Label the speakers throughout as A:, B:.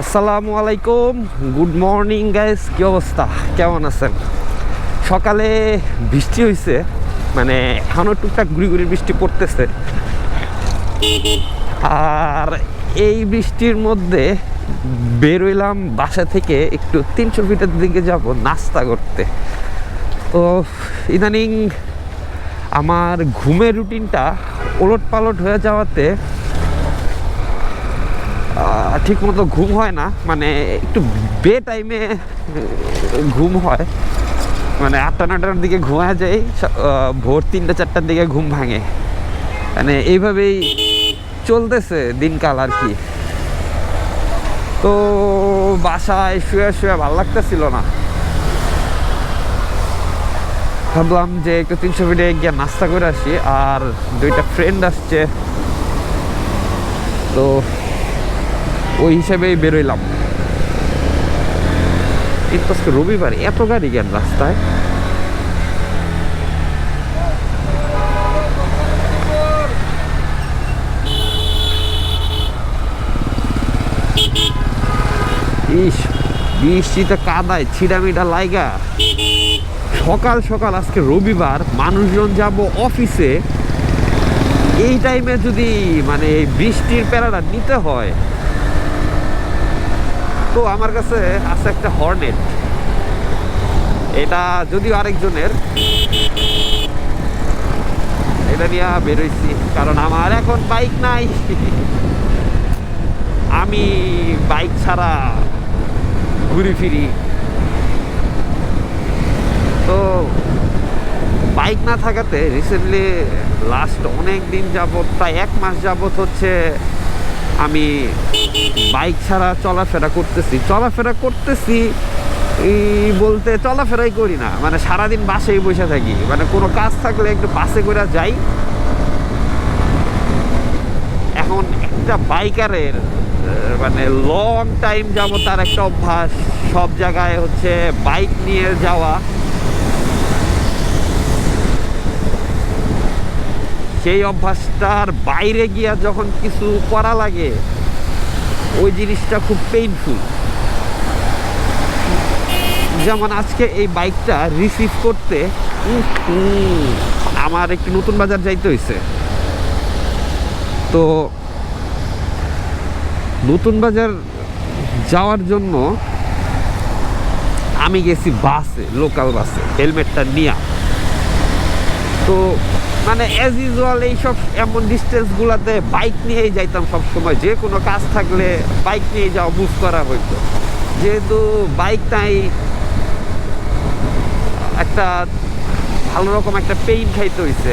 A: আসসালামু আলাইকুম। Good morning guys কি অবস্থা? কেমন আছেন? সকালে বৃষ্টি হয়েছে মানে এখনও টুকটাক গুড়ি গুড়ি বৃষ্টি পড়তেছে। আর এই বৃষ্টির মধ্যে বেরোইলাম বাসা থেকে একটু তিনশো ফিটের দিকে যাব নাস্তা করতে। তো ইদানিং আমার ঘুমের রুটিনটা ওলট পালট হয়ে যাওয়াতে ঠিক মতো ঘুম হয় না মানে একটু বে টাইমে ঘুম হয়। মানে আটটা নটার দিকে ঘুমায় যায় ভোর তিনটা, চারটার দিকে ঘুম ভাঙে। মানে এইভাবেই চলতেছে দিনকাল আর কি। তো বাসায় শুয়ে শুয়ে ভালো লাগতেছিল না। ভাবলাম যে একটু তিনশো ফিটে গিয়ে নাস্তা করে আসি, আর দুইটা ফ্রেন্ড আসছে। তো ওই হিসেবেই বেরোইলাম। কিন্তু আজকে রবিবার, এত গাড়ি কেন রাস্তায়? ইস, বৃষ্টিতে কাদায় ছিটামিটা লাইগা। সকাল সকাল আজকে রবিবার, মানুষজন যাব অফিসে। এই টাইমে যদি মানে বৃষ্টির প্যারাটা নিতে হয় তো আমার কাছে আছে একটা হর্নেট। এটা যদিও আরেকজনের। এটা নিয়ে বেরোইছি, কারণ আমার এখন বাইক নাই। আমি বাইক ছাড়া ঘুরি ফিরি। তো বাইক না থাকাতে রিসেন্টলি লাস্ট অনেক দিন যাবত প্রায় এক মাস যাবত হচ্ছে আমি বাইক ছাড়া চলাফেরা করতেছি। চলাফেরা করতেছি বলতে চলাফেরাই করি না। মানে সারাদিন বাসেই বসে থাকি। মানে কোনো কাজ থাকলে একটু বাসে করে যাই। এখন একটা বাইকারের মানে লং টাইম যাব তার একটা অভ্যাস। সব জায়গায় হচ্ছে বাইক নিয়ে যাওয়া। সেই অভ্যাসটার বাইরে গিয়া যখন কিছু করা লাগে, ওই জিনিসটা খুব পেইনফুল যেমন আজকে এই বাইকটা রিসিভ করতে আমার একটু নতুন বাজার যাইতে হয়েছে তো, নতুন বাজার যাওয়ার জন্য আমি গেছি বাসে লোকাল বাসে হেলমেটটা নিয়ে। তো মানে অ্যাজ ইউজুয়াল এইসব এমন ডিস্টেন্সগুলোতে বাইক নিয়েই যাইতাম সব সময় যে কোনো কাজ থাকলে বাইক নিয়ে যাওয়া বুঝ করা হইতো। যেহেতু বাইক নাই, একটা ভালো রকম একটা পেইন খাইতে হইছে।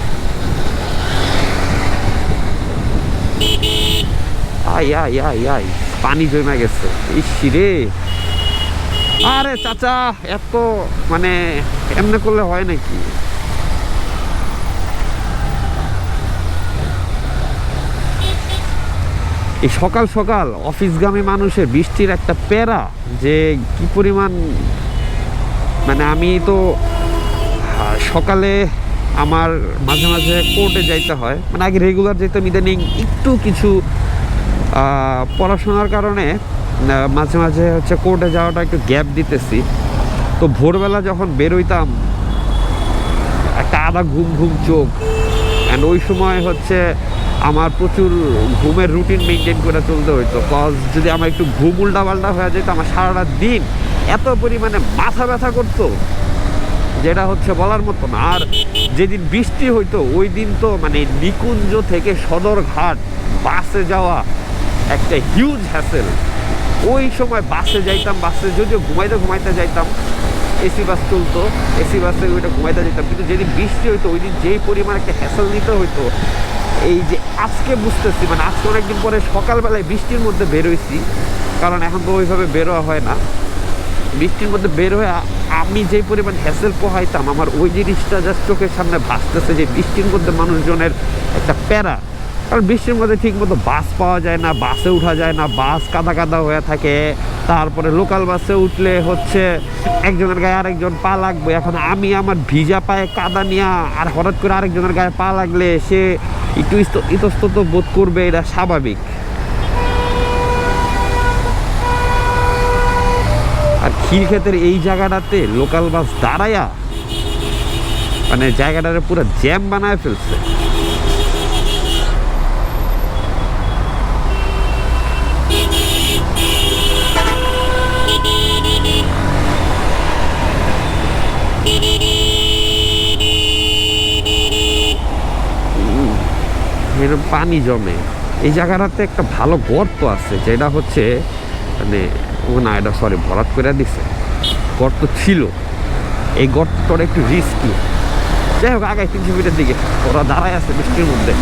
A: পানি জমে গেছে। ইসি রে। আরে চাচা, এত মানে এমনি করলে হয় নাকি? এই সকাল সকাল অফিসগামী মানুষের বৃষ্টির একটা প্যারা যে কি পরিমাণ মানে আমি তো সকালে আমার মাঝে মাঝে কোর্টে যাইতে হয়। মানে আগে রেগুলার যেতাম ইদানিং একটু কিছু পড়াশোনার কারণে মাঝে মাঝে হচ্ছে কোর্টে যাওয়াটা একটু গ্যাপ দিতেছি। তো ভোরবেলা যখন বেরোইতাম, একটা আধা ঘুম ঘুম চোখ। অ্যান্ড ওই সময় হচ্ছে আমার প্রচুর ঘুমের রুটিন মেনটেন করে চলতে হইতো। কজ যদি আমার একটু ঘুম উল্টা পাল্টা হয়ে যেত, আমার সারাটা দিন এত পরিমাণে মাথা ব্যথা করতো, যেটা হচ্ছে বলার মতো না। আর যেদিন বৃষ্টি হইতো, ওই দিন তো মানে নিকুঞ্জ থেকে সদরঘাট, বাসে যাওয়া একটা হিউজ হ্যাসেল ওই সময় বাসে যাইতাম, বাসে যদিও ঘুমাইতে ঘুমাইতে যাইতাম এসি বাস চলতো এসি বাসে ওইটা ঘুমাইতে যেতাম কিন্তু যেদিন বৃষ্টি হইতো, ওই দিন যেই পরিমাণ একটা হ্যাসেল নিতে হইতো এই যে আজকে বুঝতেছি মানে আজকে অনেকদিন পরে সকালবেলায় বৃষ্টির মধ্যে বেরোইছি কারণ এখন তো ওইভাবে বেরোয়া হয় না। বৃষ্টির মধ্যে বের হয়ে আমি যে পরিমাণ হ্যাসেল পোহাইতাম, আমার ওই জিনিসটা যা চোখের সামনে ভাসতেছে যে বৃষ্টির মধ্যে মানুষজনের একটা প্যারা। কারণ বৃষ্টির মধ্যে ঠিক মতো বাস পাওয়া যায় না, বাসে উঠা যায় না, বাস কাদা কাদা হয়ে থাকে। তারপরে লোকাল বাসে উঠলে হচ্ছে একজনের গায়ে আরেকজন পা লাগবে। এখন আমি আমার ভিজা পায়ে কাদা নিয়ে আর হঠাৎ করে আরেকজনের গায়ে পা লাগলে সে একটু ইতস্তত বোধ করবে, এটা স্বাভাবিক। আর ক্ষীরক্ষেতের এই জায়গাটাতে লোকাল বাস দাঁড়ায়া মানে জায়গাটারে পুরো জ্যাম বানায় ফেলছে। এরকম পানি জমে। এই জায়গাটাতে একটা ভালো গর্ত আছে, যেটা হচ্ছে মানে ও না, এটা সরি ভরাট করে দিছে। গর্ত ছিল। এই গর্তটা একটু রিস্কি যাই হোক আগে তিনশো মিটার দিকে। ওরা দাঁড়ায় আছে বৃষ্টির মধ্যে।